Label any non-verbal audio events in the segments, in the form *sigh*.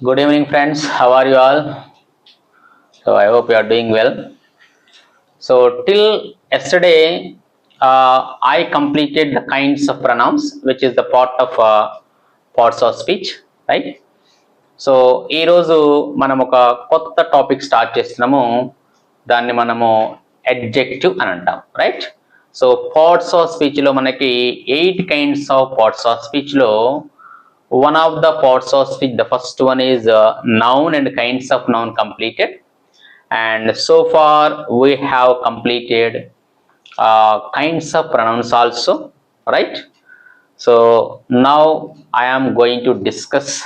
Good evening, friends. How are you all? So, I hope you are doing well. So, till yesterday, uh, I completed the kinds of pronouns, which is the part of uh, parts of speech, right? So ఈరోజు మనం ఒక కొత్త topic start చేస్తున్నాము దాన్ని మనము adjective అని అంటాం right so parts of స్పీచ్లో మనకి eight kinds of parts of స్పీచ్లో one of the parts of speech the first one is uh, noun and kinds of noun completed. And so far we have completed uh, kinds of pronouns also right? So now i am going to discuss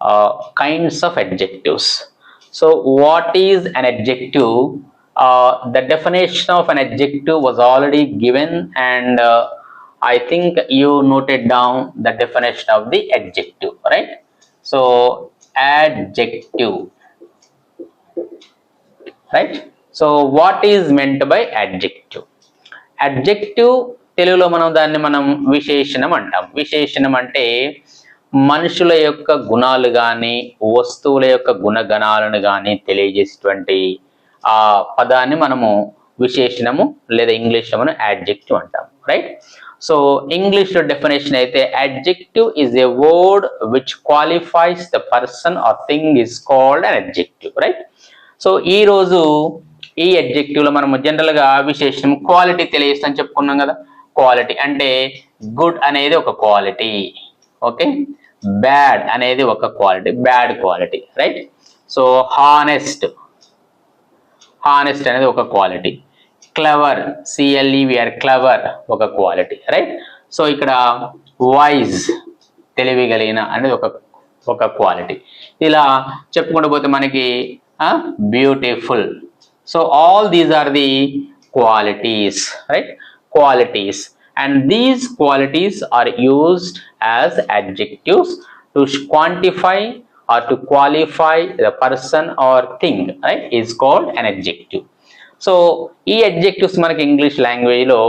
uh, kinds of adjectives. So what is an adjective? Uh, the definition of an adjective was already given and uh, I think you noted down the definition of the adjective, right? So, adjective, right? So, what is meant by adjective? Adjective తెలుగులో మనం దాన్ని మనం విశేషణం అంటాం విశేషణం అంటే మనుషుల యొక్క గుణాలు కానీ వస్తువుల యొక్క గుణగణాలను కానీ తెలియజేసేటువంటి ఆ పదాన్ని మనము విశేషణము లేదా ఇంగ్లీష్లో మనం యాడ్జెక్టివ్ అంటాం రైట్ సో ఇంగ్లీష్ డెఫినేషన్ అయితే adjective is a word which qualifies the person or thing is called an adjective right so ఈ రోజు ఈ అడ్జెక్టివ్లో మనం జనరల్గా విశేషం క్వాలిటీ తెలియజేస్తాం చెప్పుకున్నాం కదా. క్వాలిటీ అంటే గుడ్ అనేది ఒక క్వాలిటీ ఓకే బ్యాడ్ అనేది ఒక quality bad quality right so honest honest అనేది ఒక quality clever C L E V E R clever ఒక క్వాలిటీ రైట్ సో ఇక్కడ వాయిస్ తెలివిగలిగిన అనేది ఒక ఒక క్వాలిటీ ఇలా చెప్పుకుంటూ పోతే మనకి beautiful so all these are the qualities right qualities and these qualities are used as adjectives to quantify or to qualify the person or thing right? Is called an adjective. So ఈ adjectives మనకి English లాంగ్వేజ్లో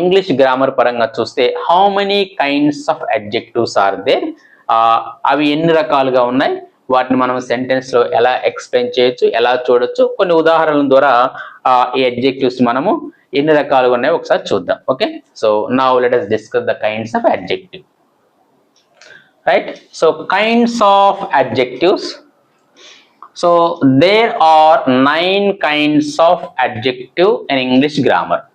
English grammar పరంగా చూస్తే how many kinds of adjectives are there అవి ఎన్ని రకాలుగా ఉన్నాయి? వాటిని మనం సెంటెన్స్లో ఎలా ఎక్స్ప్లెయిన్ చేయొచ్చు ఎలా చూడొచ్చు? కొన్ని ఉదాహరణల ద్వారా ఈ అడ్జెక్టివ్స్ మనము ఎన్ని రకాలుగా ఉన్నాయో ఒకసారి చూద్దాం ఓకే? సో నా let us discuss the kinds of adjective right so kinds of adjectives so there are nine kinds of adjective in english grammar.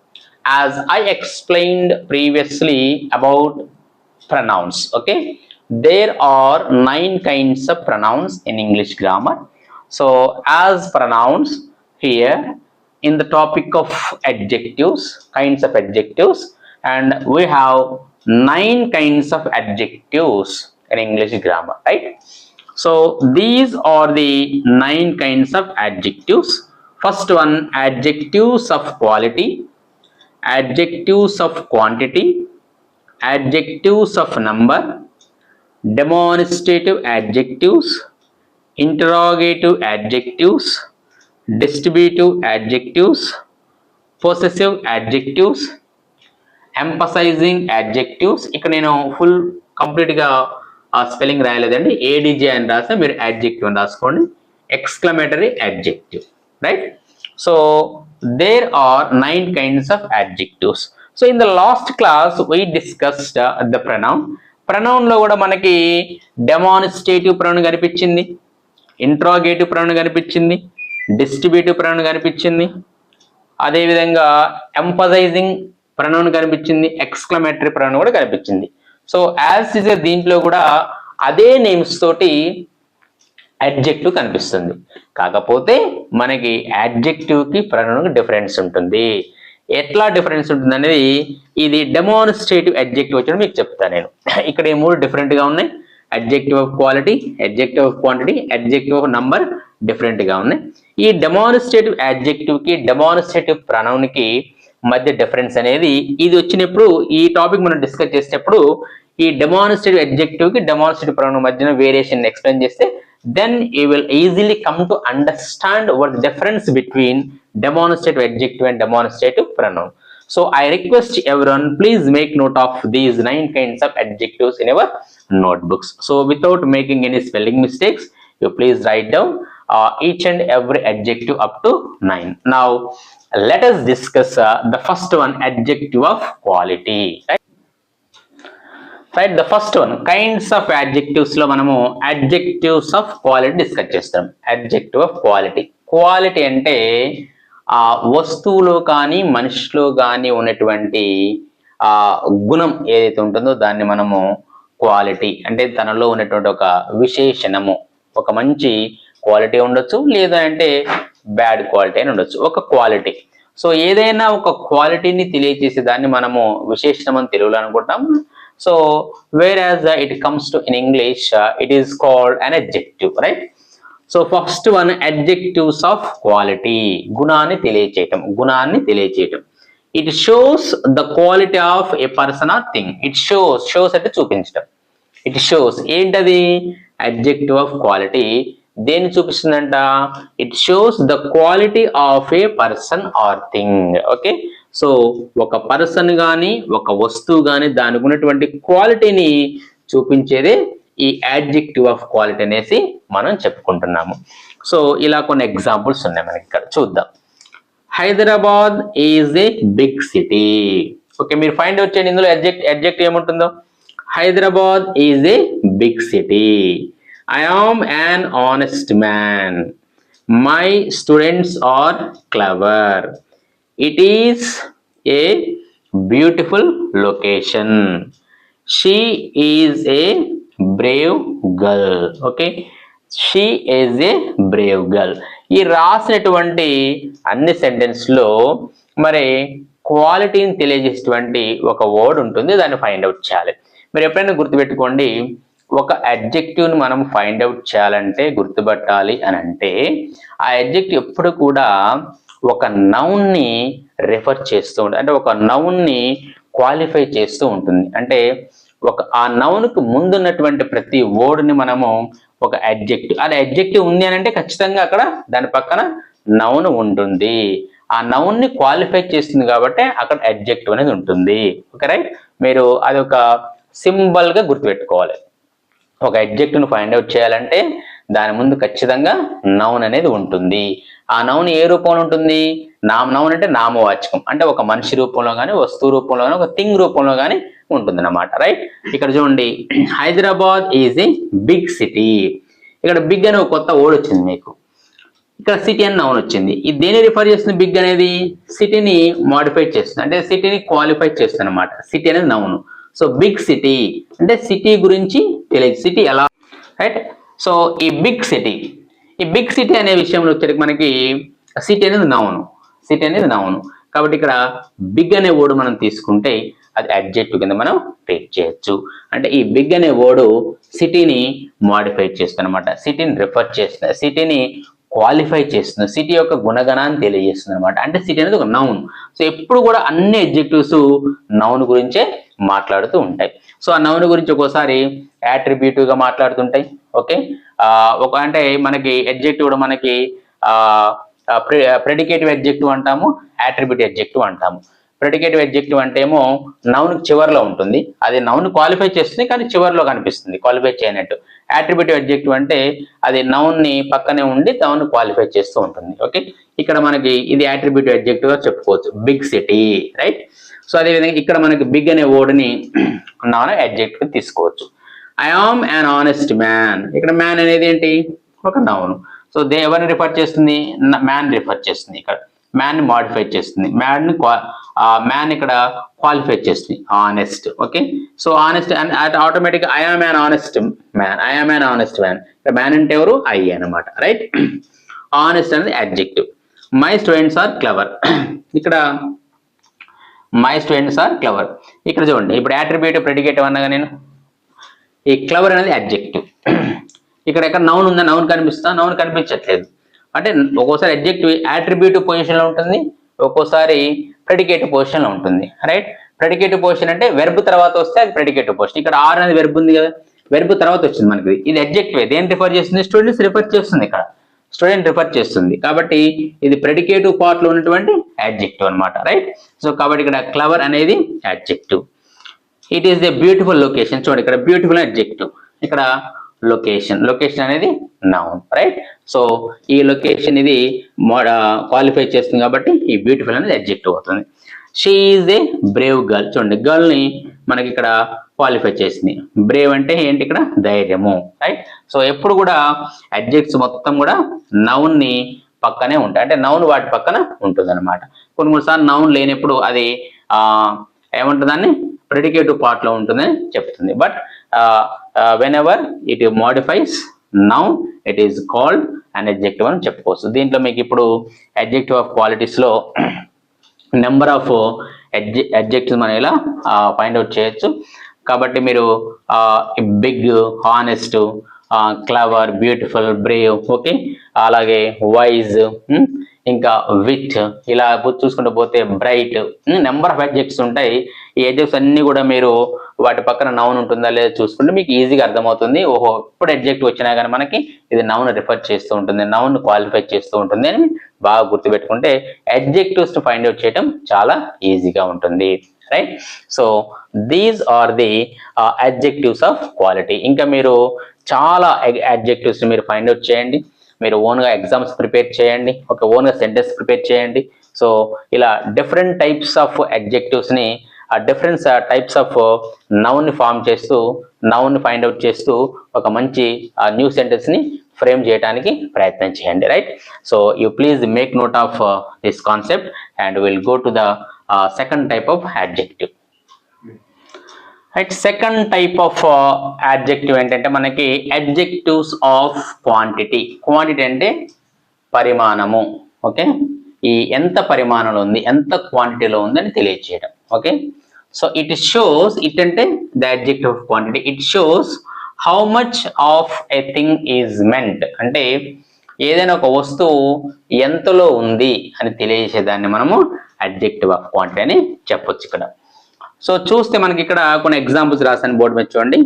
As i explained previously about pronouns okay? There are nine kinds of pronouns in english grammar. So as pronouns here in the topic of adjectives kinds of adjectives and we have nine kinds of adjectives in english grammar right so these are the nine kinds of adjectives first one adjectives of quality adjectives of quantity adjectives of number demonstrative adjectives interrogative adjectives distributive adjectives possessive adjectives emphasizing adjectives ఇక్కడ నేను full complete గా ఆ spelling రాయలేదండి. ఏడిజే అని రాస్తే మీరు adjective అని రాసుకోండి. Exclamatory adjective right so there are nine kinds of adjectives so in the last class we discussed the pronoun ప్రనౌన్లో కూడా మనకి డెమాన్స్ట్రేటివ్ ప్రనౌన్ కనిపించింది. ఇంట్రాగేటివ్ ప్రనౌన్ కనిపించింది. డిస్ట్రిబ్యూటివ్ ప్రనౌన్ కనిపించింది. అదేవిధంగా ఎంపసైజింగ్ ప్రనౌన్ కనిపించింది. ఎక్స్క్లమేటరీ ప్రనౌన్ కూడా కనిపించింది. సో యాజ్ ఇస్ దీంట్లో కూడా అదే నేమ్స్ తోటి అడ్జెక్టివ్ కనిపిస్తుంది. కాకపోతే మనకి adjective కి డిఫరెన్స్ ఉంటుంది. ఎట్లా డిఫరెన్స్ ఉంటుంది అనేది ఇది డెమాన్స్ట్రేటివ్ అడ్జెక్టివ్ వచ్చి మీకు చెప్తాను నేను. ఇక్కడ ఈ మూడు డిఫరెంట్గా గా ఉన్నాయి. Adjective of quality adjective of quantity adjective of number డిఫరెంట్గా ఉన్నాయి. ఈ డెమాన్స్ట్రేటివ్ అడ్జెక్టివ్కి డెమాన్స్ట్రేటివ్ ప్రనౌన్కి మధ్య డిఫరెన్స్ అనేది ఇది వచ్చినప్పుడు ఈ టాపిక్ మనం డిస్కస్ చేసేటప్పుడు ఈ డెమోనిస్ట్రేటివ్ అబ్జెక్టివ్కి డెమోనిస్ట్రేటివ్ ప్రాణం మధ్య వేరియేషన్ ఎక్స్ప్లెయిన్ చేస్తే then you will easily come to understand where difference between demonstrative adjective and demonstrative pronoun so I request everyone please make note of these nine kinds of adjectives in your notebooks so without making any spelling mistakes you please write down uh, each and every adjective up to 9. Now let us discuss uh, the first one adjective of quality. Right? Right the first one kinds of అడ్జెక్టివ్స్లో మనము adjectives of quality discuss చేస్తాం adjective of quality quality అంటే ఆ వస్తువులో కానీ మనిషిలో కానీ ఉన్నటువంటి ఆ గుణం ఏదైతే ఉంటుందో దాన్ని మనము క్వాలిటీ అంటే తనలో ఉన్నటువంటి ఒక విశేషణము ఒక మంచి క్వాలిటీ ఉండొచ్చు లేదా అంటే బ్యాడ్ క్వాలిటీ అని ఉండొచ్చు. ఒక క్వాలిటీ సో ఏదైనా ఒక క్వాలిటీని తెలియజేసే దాన్ని మనము విశేషణం అని తెలుగులో అనుకుంటాం. So where as it comes to in English it is called an adjective right so first one adjectives of quality గుణాన్ని తెలియచేయటం గుణాన్ని తెలియచేయటం. It shows the quality of a person or thing it shows shows అంటే చూపించడం it shows ఏంటది? Adjective of quality దేన్ని చూపిస్తుందంట? It shows the quality of a person or thing okay so ఒక person కానీ ఒక వస్తువు కానీ దానికి ఉన్నటువంటి క్వాలిటీని చూపించేదే ఈ యాడ్జెక్టివ్ ఆఫ్ క్వాలిటీ అనేసి మనం చెప్పుకుంటున్నాము. సో ఇలా కొన్ని ఎగ్జాంపుల్స్ ఉన్నాయి మనకి ఇక్కడ. చూద్దాం. Hyderabad is a big city okay మీరు ఫైండ్ అవుట్ చేయండి. ఇందులో ఎడ్జెక్ట్ ఎడ్జెక్ట్ ఏముంటుందో? Hyderabad is a big city I am an honest man my students are clever it is a beautiful location she is a brave girl okay she is a brave girl ఈ రాసినటువంటి అన్ని సెంటెన్స్లో మరి క్వాలిటీని తెలియజేసేటువంటి ఒక word ఉంటుంది. దాన్ని find out చేయాలి. మీరు ఎప్పుడైనా గుర్తుపెట్టుకోండి. ఒక అడ్జెక్టివ్ని మనం ఫైండ్ అవుట్ చేయాలంటే గుర్తుపట్టాలి అని అంటే ఆ అడ్జెక్టివ్ ఎప్పుడు కూడా ఒక నౌన్ని రిఫర్ చేస్తూ ఉంటుంది అంటే ఒక నౌన్ని క్వాలిఫై చేస్తూ ఉంటుంది. అంటే ఒక ఆ నౌన్కు ముందున్నటువంటి ప్రతి వర్డ్ని మనము ఒక అడ్జెక్టివ్ అది అడ్జెక్టివ్ ఉంది అని అంటే ఖచ్చితంగా అక్కడ దాని పక్కన నౌన్ ఉంటుంది. ఆ నౌన్ని క్వాలిఫై చేస్తుంది కాబట్టి అక్కడ అడ్జెక్టివ్ అనేది ఉంటుంది. ఓకే రైట్ మీరు అది ఒక సింబల్గా గుర్తుపెట్టుకోవాలి. ఒక adjective ఫైండ్ అవుట్ చేయాలంటే దాని ముందు ఖచ్చితంగా నౌన్ అనేది ఉంటుంది. ఆ నౌన్ ఏ రూపంలో ఉంటుంది? నామ నౌన్ అంటే నామవాచకం. అంటే ఒక మనిషి రూపంలో కానీ వస్తువు రూపంలో కానీ ఒక థింగ్ రూపంలో కానీ ఉంటుంది అనమాట రైట్ ఇక్కడ చూడండి Hyderabad is a big city ఇక్కడ బిగ్ అనే ఒక కొత్త ఓడ్ వచ్చింది మీకు. ఇక్కడ సిటీ అని నౌన్ వచ్చింది. ఇది దేని రిఫర్ చేస్తుంది బిగ్ అనేది? సిటీని మాడిఫై చేస్తుంది. అంటే సిటీని క్వాలిఫై చేస్తుంది అనమాట సిటీ అనేది నౌను సో బిగ్ సిటీ అంటే సిటీ గురించి తెలియదు. సిటీ ఎలా? రైట్ సో ఈ బిగ్ సిటీ ఈ బిగ్ సిటీ అనే విషయంలో వచ్చేసరికి మనకి సిటీ అనేది నౌను సిటీ అనేది నౌను కాబట్టి ఇక్కడ బిగ్ అనే వర్డ్ మనం తీసుకుంటే అది అడ్జెక్టివ్ కింద మనం ట్రీట్ చేయొచ్చు. అంటే ఈ బిగ్ అనే వర్డ్ సిటీని మాడిఫై చేస్తుంది అనమాట సిటీని రిఫర్ చేస్తుంది. సిటీని క్వాలిఫై చేస్తుంది. సిటీ యొక్క గుణగణాన్ని తెలియజేస్తుంది అనమాట అంటే సిటీ అనేది ఒక నౌన్ సో ఎప్పుడు కూడా అన్ని అడ్జెక్టివ్స్ నౌన్ గురించే మాట్లాడుతూ ఉంటాయి. సో ఆ నౌన్ గురించి ఒక్కోసారి attributive గా మాట్లాడుతుంటాయి. ఓకే? ఒక అంటే మనకి ఎడ్జెక్టివ్ కూడా మనకి ప్రెడికేటివ్ ఎడ్జెక్టివ్ అంటాము యాట్రిబ్యూట్ ఎడ్జెక్టివ్ అంటాము. ప్రెడికేటివ్ ఎడ్జెక్టివ్ అంటే ఏమో నౌన్ చివరిలో ఉంటుంది. అది నౌన్ క్వాలిఫై చేస్తుంది కానీ చివరిలో కనిపిస్తుంది క్వాలిఫై చేయనట్టు. యాట్రిబ్యూటివ్ ఎడ్జెక్టివ్ అంటే అది noun ని పక్కనే ఉండి నౌన్ క్వాలిఫై చేస్తూ ఉంటుంది. ఓకే? ఇక్కడ మనకి ఇది యాట్రిబ్యూటివ్ అడ్జెక్టివ్గా చెప్పుకోవచ్చు. బిగ్ సిటీ రైట్ సో అదేవిధంగా ఇక్కడ మనకి బిగ్ అనే word నాన్ అడ్జెక్టివ్ తీసుకోవచ్చు. I am an honest man ఇక్కడ మ్యాన్ అనేది ఏంటి? ఒక నౌన్ సో దే ఎవరిని రిఫర్ చేస్తుంది? మ్యాన్ రిఫర్ చేస్తుంది ఇక్కడ. మ్యాన్ మాడిఫై చేస్తుంది. మ్యాన్ మ్యాన్ ఇక్కడ క్వాలిఫై చేస్తుంది. Honest okay so honest and automatic I am man honest man I am man honest man ఇక్కడ మ్యాన్ అంటే ఎవరు? ఐ అనమాట రైట్ ఆనెస్ట్ అనేది adjective my students are clever ఇక్కడ మై స్టూడెంట్స్ ఆర్ క్లవర్ ఇక్కడ చూడండి ఇప్పుడు యాట్రిబ్యూట్ ప్రెడికేటివ్ అనగా నేను? ఈ క్లవర్ అనేది అబ్జెక్టివ్ ఇక్కడ ఎక్కడ నౌన్ ఉందా? నౌన్ కనిపిస్తా నౌన్ కనిపించట్లేదు. అంటే ఒక్కోసారి అబ్జెక్టివ్ అట్రిబ్యూటివ్ పొజిషన్లో ఉంటుంది ఒక్కోసారి ప్రెడికేటివ్ పొజిషన్లో ఉంటుంది రైట్ ప్రెడికేటివ్ పొజిషన్ అంటే వెర్బ్ తర్వాత వస్తే అది ప్రెడికేటివ్ పొజిషన్ ఇక్కడ ఆర్ అనేది వెర్బ్ ఉంది కదా వెర్బ్ తర్వాత వచ్చింది మనకి. ఇది అబ్జెక్టివ్ దేని రిఫర్ చేస్తుంది? స్టూడెంట్స్ రిఫర్ చేస్తుంది ఇక్కడ. స్టూడెంట్ రిఫర్ చేస్తుంది. కాబట్టి ఇది ప్రెడికేటివ్ పార్ట్లో ఉన్నటువంటి యాడ్జెక్టివ్ అన్నమాట రైట్ సో కాబట్టి ఇక్కడ క్లవర్ అనేది adjective it is the beautiful location చూడండి ఇక్కడ బ్యూటిఫుల్ అడ్జెక్టివ్ ఇక్కడ లొకేషన్ లొకేషన్ అనేది నౌన్ రైట్ సో ఈ లొకేషన్ ఇది క్వాలిఫై uh, చేస్తుంది కాబట్టి ఈ బ్యూటిఫుల్ అనేది అడ్జెక్టివ్ అవుతుంది. She is a brave girl చూడండి గర్ల్ని మనకి ఇక్కడ క్వాలిఫై చేసింది. బ్రేవ్ అంటే ఏంటి ఇక్కడ? ధైర్యము రైట్ సో ఎప్పుడు కూడా అడ్జెక్ట్స్ మొత్తం కూడా నౌన్ని పక్కనే ఉంటాయి. అంటే నౌన్ వాటి పక్కన ఉంటుంది అనమాట కొన్ని కొన్నిసార్లు నౌన్ లేనప్పుడు అది ఆ ఏమంటుందని ప్రెడికేటివ్ పార్ట్లో ఉంటుందని చెప్తుంది. But whenever it modifies noun it is called and adjective అని చెప్పుకోవచ్చు. దీంట్లో మీకు ఇప్పుడు అడ్జెక్టివ్ ఆఫ్ క్వాలిటీస్లో నెంబర్ ఆఫ్ అడ్జెక్టివ్స్ మనం ఇలా ఫైండ్ అవుట్ చేయొచ్చు. కాబట్టి మీరు big honest clever beautiful brave okay? అలాగే వైజ్ ఇంకా విత్ ఇలా చూసుకుంటూ పోతే బ్రైట్ నెంబర్ ఆఫ్ అడ్జెక్ట్స్ ఉంటాయి. ఈ అడ్జెక్ట్స్ అన్ని కూడా మీరు వాటి పక్కన నౌన్ ఉంటుందా లేదా చూసుకుంటే మీకు ఈజీగా అర్థమవుతుంది. ఓహో ఇప్పుడు అడ్జెక్ట్ వచ్చినా కానీ మనకి ఇది నౌన్ రిఫర్ చేస్తూ ఉంటుంది. నౌన్ క్వాలిఫై చేస్తూ ఉంటుంది అని బాగా గుర్తుపెట్టుకుంటే అడ్జెక్టివ్స్ ఫైండ్ అవుట్ చేయడం చాలా ఈజీగా ఉంటుంది. Right so these are the adjectives of quality ఇంకా మీరు చాలా అడ్జెక్టివ్స్ మీరు ఫైండ్ అవుట్ చేయండి. మీరు ఓన్గా ఎగ్జామ్స్ ప్రిపేర్ చేయండి ఒక ఓన్గా సెంటెన్స్ ప్రిపేర్ చేయండి. సో ఇలా డిఫరెంట్ టైప్స్ ఆఫ్ ఎగ్జెక్టివ్స్ని ఆ డిఫరెంట్ టైప్స్ ఆఫ్ నౌన్ని ఫామ్ చేస్తూ నౌన్ని ఫైండ్ అవుట్ చేస్తూ ఒక మంచి న్యూ సెంటెన్స్ని ఫ్రేమ్ చేయడానికి ప్రయత్నం చేయండి right so you please make note of this concept and will go to the second type of adjective right second type of adjective ఏంటంటే మనకి అడ్జెక్టివ్స్ ఆఫ్ క్వాంటిటీ క్వాంటిటీ అంటే పరిమాణము ఓకే? ఈ ఎంత పరిమాణంలో ఉంది ఎంత క్వాంటిటీలో ఉంది అని తెలియజేయడం okay? So it shows it అంటే the adjective of quantity it shows how much of a thing is meant అంటే ఏదైనా ఒక వస్తువు ఎంతలో ఉంది అని తెలియజేసేదాన్ని మనము అడ్జెక్టివ్ ఆఫ్ క్వాంటిటీ అని చెప్పొచ్చు ఇక్కడ. సో చూస్తే మనకి ఇక్కడ కొన్ని ఎగ్జాంపుల్స్ రాసాను బోర్డు మీద చూడండి.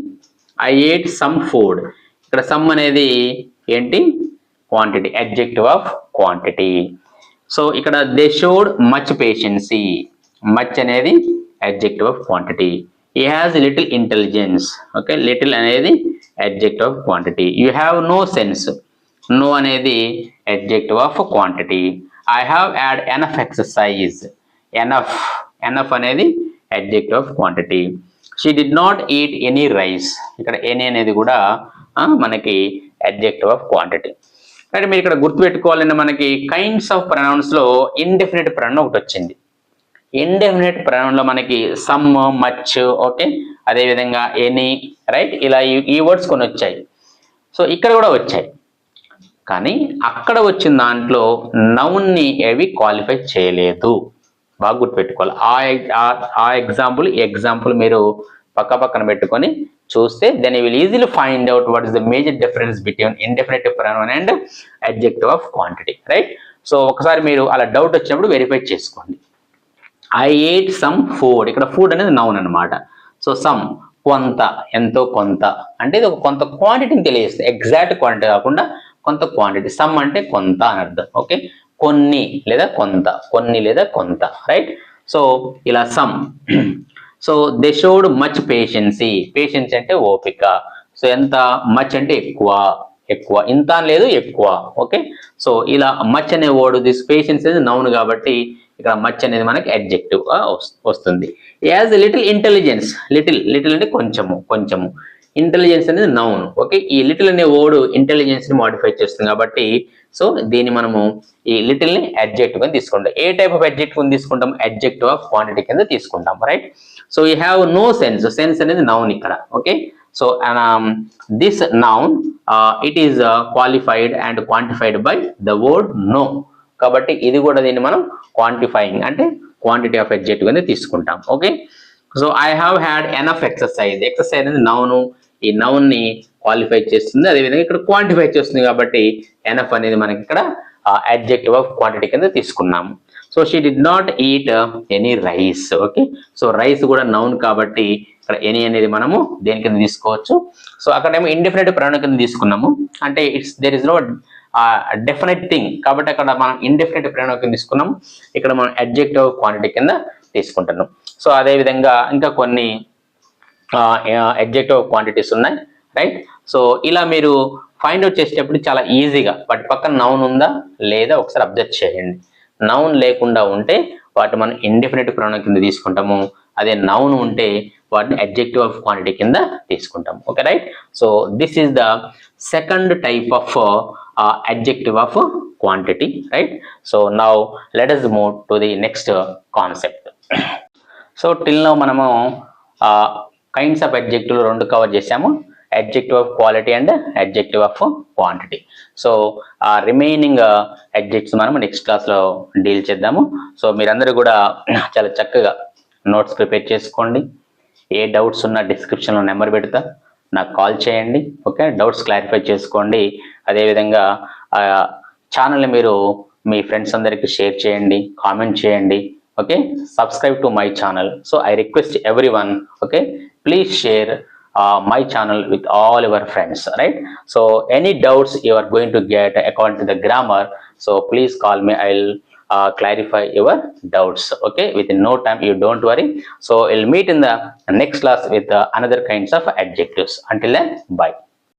ఐ ఏట్ సమ్ ఫుడ్ ఇక్కడ సమ్ అనేది ఏంటి? Quantity adjective of quantity so ఇక్కడ they showed much patience much అనేది adjective of quantity he has little intelligence okay little అనేది adjective of quantity you have no sense no అనేది adjective of quantity I have had enough exercise enough enough అనేది adjective of quantity she did not eat any rice ఇక్కడ any అనేది కూడా మనకి అడ్జెక్ట్ of quantity అంటే మీరు ఇక్కడ గుర్తుపెట్టుకోవాలంటే మనకి కైండ్స్ ఆఫ్ ప్రనౌన్స్లో ఇండెఫినెట్ ప్రనౌన్ ఒకటి వచ్చింది. ఇండెఫినెట్ ప్రనౌన్ మనకి సమ్ మచ్ ఓకే అదేవిధంగా ఎనీ రైట్ ఇలా ఈ- ఈ వర్డ్స్ కొన్ని వచ్చాయి. సో ఇక్కడ కూడా వచ్చాయి. కానీ అక్కడ వచ్చిన దాంట్లో నౌన్ని ఏవి క్వాలిఫై చేయలేదు. బాగా గుర్తుపెట్టుకోవాలి. ఆ ఆ- ఎగ్జాంపుల్ ఈ ఎగ్జాంపుల్ మీరు పక్క పక్కన పెట్టుకొని చూస్తే then you will easily find out what is the major difference between indefinitive pronoun and adjective of quantity right so ఒకసారి మీరు అలా డౌట్ వచ్చినప్పుడు వెరిఫై చేసుకోండి. ఐ ఎయిట్ సమ్ ఫుడ్ ఇక్కడ ఫుడ్ అనేది నౌన్ అనమాట సో సమ్ కొంత ఎంతో కొంత. అంటే ఇది ఒక కొంత క్వాంటిటీని తెలియజేస్తుంది. ఎగ్జాక్ట్ క్వాంటిటీ కాకుండా కొంత క్వాంటిటీ సమ్ అంటే కొంత అని అర్థం. ఓకే కొన్ని లేదా కొంత కొన్ని లేదా కొంత రైట్ సో ఇలా some so they showed much patience patience అంటే ఓపిక. సో ఎంత మచ్ అంటే ఎక్కువ ఎక్కువ. ఇంత లేదు ఎక్కువ. ఓకే సో ఇలా మచ్ అనే వర్డ్ దిస్ పేషెన్స్ అనేది నౌన్ కాబట్టి ఇక్కడ మచ్ అనేది మనకి అడ్జెక్టివ్ వస్తుంది. As little intelligence little little అంటే కొంచెము కొంచెము. ఇంటెలిజెన్స్ అనేది నౌన్ ఓకే ఈ లిటిల్ అనే వర్డ్ ఇంటెలిజెన్స్ని మాడిఫై చేస్తుంది కాబట్టి సో దీన్ని మనము ఈ లిటిల్ని అడ్జెక్టివ్ అని తీసుకుంటాం. ఏ టైప్ ఆఫ్ అడ్జెక్టివ్ తీసుకుంటాం? అడ్జెక్టివ్ ఆఫ్ క్వాంటిటీ కింద తీసుకుంటాం right so you have no sense sense అనేది నౌన్ ఇక్కడ okay so this noun it is qualified and quantified by the word no కాబట్టి ఇది కూడా దీన్ని మనం క్వాంటిఫైయింగ్ అంటే క్వాంటిటీ ఆఫ్ అడ్జెక్టివ్ అనేది తీసుకుంటాం okay so I have had enough exercise exercise అనేది నౌను ఈ నౌన్ని క్వాలిఫై చేస్తుంది. అదేవిధంగా ఇక్కడ క్వాంటిఫై చేస్తుంది కాబట్టి ఎనఫ్ అనేది మనకి ఇక్కడ అడ్జెక్టివ్ ఆఫ్ క్వాంటిటీ కింద తీసుకున్నాము so she did not eat any rice okay so rice కూడా నౌన్ కాబట్టి ఇక్కడ ఎనీ అనేది మనము దేని కింద తీసుకోవచ్చు? సో అక్కడేమో ఇండిఫినెట్ ప్రాణం కింద తీసుకున్నాము. అంటే it's there is no definite thing కాబట్టి అక్కడ మనం ఇండెఫినెట్ ప్రాణం కింద తీసుకున్నాము. ఇక్కడ మనం అడ్జెక్టివ్ క్వాంటిటీ కింద తీసుకుంటున్నాం. సో అదేవిధంగా ఇంకా కొన్ని uh, ఎగ్జెక్టివ్ క్వాంటిటీస్ ఉన్నాయి. రైట్ సో ఇలా మీరు ఫైండ్ అవుట్ చేసేటప్పుడు చాలా ఈజీగా వాటి పక్కన నౌన్ ఉందా లేదా ఒకసారి అబ్జర్వ్ చేయండి. నౌన్ లేకుండా ఉంటే వాటి మనం ఇండెఫినెట్ ప్రొనౌన్ కింద తీసుకుంటాము. అదే నౌన్ ఉంటే వాటిని అడ్జెక్టివ్ ఆఫ్ క్వాంటిటీ కింద తీసుకుంటాం okay right so this is the second type of adjective of quantity right so now let us move to the next concept so till now మనము kinds of adjective రెండు cover చేసాము adjective of quality and adjective of quantity so ఆ remaining adjectives uh, మనం next క్లాస్లో deal చేద్దాము. So మీరందరూ కూడా *clears throat* చాలా చక్కగా నోట్స్ ప్రిపేర్ చేసుకోండి. ఏ డౌట్స్ ఉన్నా డిస్క్రిప్షన్లో నెంబర్ పెడతా. నాకు కాల్ చేయండి. ఓకే డౌట్స్ క్లారిఫై చేసుకోండి. అదేవిధంగా ఛానల్ని మీరు మీ ఫ్రెండ్స్ అందరికీ షేర్ చేయండి. కామెంట్ చేయండి. Okay subscribe to my channel so I request every one okay please share uh, my channel with all your friends right? So any doubts you are going to get according to the grammar so please call me. I'll uh, clarify your doubts okay? Within no time you don't worry. So we'll meet in the next class with uh, another kinds of adjectives. Until then bye.